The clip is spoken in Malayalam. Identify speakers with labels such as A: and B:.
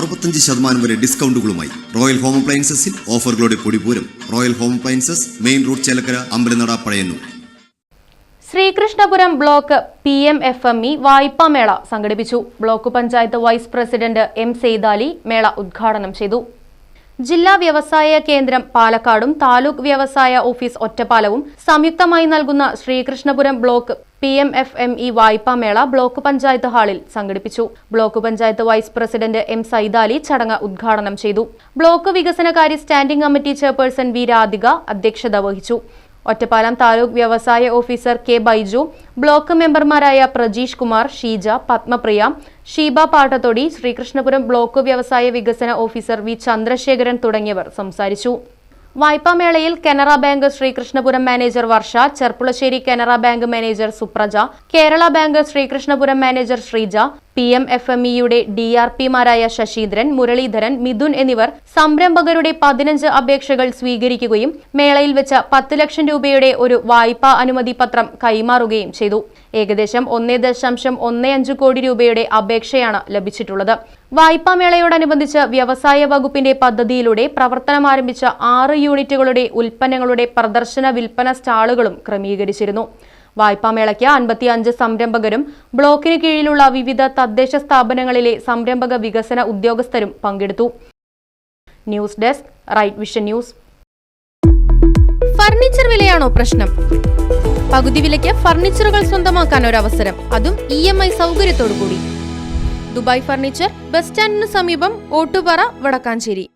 A: അറുപത്തഞ്ച് ശതമാനം വരെ ഡിസ്കൗണ്ടുകളുമായി റോയൽ ഹോം അപ്ലയൻസസിൽ ഓഫറുകളുടെ പൊടിപൂരം royal home appliances main road Chelakkara Ambalanada Pazhayannur.
B: Sreekrishnapuram block P M F M E വായ്പാ മേള സംഘടിപ്പിച്ചു. Block panchayat vice president M Saidali മേള ഉദ്ഘാടനം ചെയ്തു. ജില്ലാ വ്യവസായ കേന്ദ്രം പാലക്കാടും താലൂക്ക് വ്യവസായ ഓഫീസ് ഒറ്റപ്പാലവും സംയുക്തമായി നൽകുന്ന Sreekrishnapuram block P M F M E വായ്പാ മേള ബ്ലോക്ക് പഞ്ചായത്ത് ഹാളിൽ സംഘടിപ്പിച്ചു. Block panchayat vice president M Saidali ചടങ്ങ് ഉദ്ഘാടനം ചെയ്തു. ബ്ലോക്ക് വികസനകാര്യ standing committee chairperson V Radhika അധ്യക്ഷത വഹിച്ചു. ഒറ്റപ്പാലം താലൂക്ക് വ്യവസായ ഓഫീസർ കെ ബൈജു ബ്ലോക്ക് മെമ്പർമാരായ പ്രജീഷ് കുമാർ ഷീജ പത്മപ്രിയ ഷീബ പാട്ടത്തൊടി ശ്രീകൃഷ്ണപുരം ബ്ലോക്ക് വ്യവസായ വികസന ഓഫീസർ വി ചന്ദ്രശേഖരൻ തുടങ്ങിയവർ സംസാരിച്ചു. വായ്പാമേളയിൽ Canara bank Sreekrishnapuram manager Varsha Cherpulassery Canara bank manager Supraja Kerala bank Sreekrishnapuram manager Sreeja P M F M ഇയുടെ ഡി ആർ പിമാരായ ശശീന്ദ്രൻ മുരളീധരൻ മിഥുൻ എന്നിവർ സംരംഭകരുടെ പതിനഞ്ച് അപേക്ഷകൾ സ്വീകരിക്കുകയും മേളയിൽ വെച്ച പത്ത് ലക്ഷം രൂപയുടെ ഒരു വായ്പാ അനുമതി പത്രം കൈമാറുകയും ചെയ്തു. ഏകദേശം ഒന്നേ ദശാംശം ഒന്നേ അഞ്ച് കോടി രൂപയുടെ അപേക്ഷയാണ് ലഭിച്ചിട്ടുള്ളത്. വായ്പാ മേളയോടനുബന്ധിച്ച് വ്യവസായ വകുപ്പിന്റെ പദ്ധതിയിലൂടെ പ്രവർത്തനം ആരംഭിച്ച ആറ് യൂണിറ്റുകളുടെ ഉൽപ്പന്നങ്ങളുടെ പ്രദർശന വിൽപ്പന സ്റ്റാളുകളും ക്രമീകരിച്ചിരുന്നു. വായ്പാമേളയ്ക്ക് അൻപത്തി അഞ്ച് സംരംഭകരും ബ്ലോക്കിന് കീഴിലുള്ള വിവിധ തദ്ദേശ സ്ഥാപനങ്ങളിലെ സംരംഭക വികസന ഉദ്യോഗസ്ഥരും പങ്കെടുത്തു. News desk right vision news. Furniture വിലയാണോ പ്രശ്നം? പകുതി വിലയ്ക്ക് ഫർണിച്ചറുകൾ സ്വന്തമാക്കാൻ ഒരു അവസരം അതും ഇ എം ഐ സൗകര്യത്തോടു കൂടി ദുബായ് ഫർണിച്ചർ ബസ് സ്റ്റാൻഡിന് സമീപം ഓട്ടുപാറ വടക്കാഞ്ചേരി.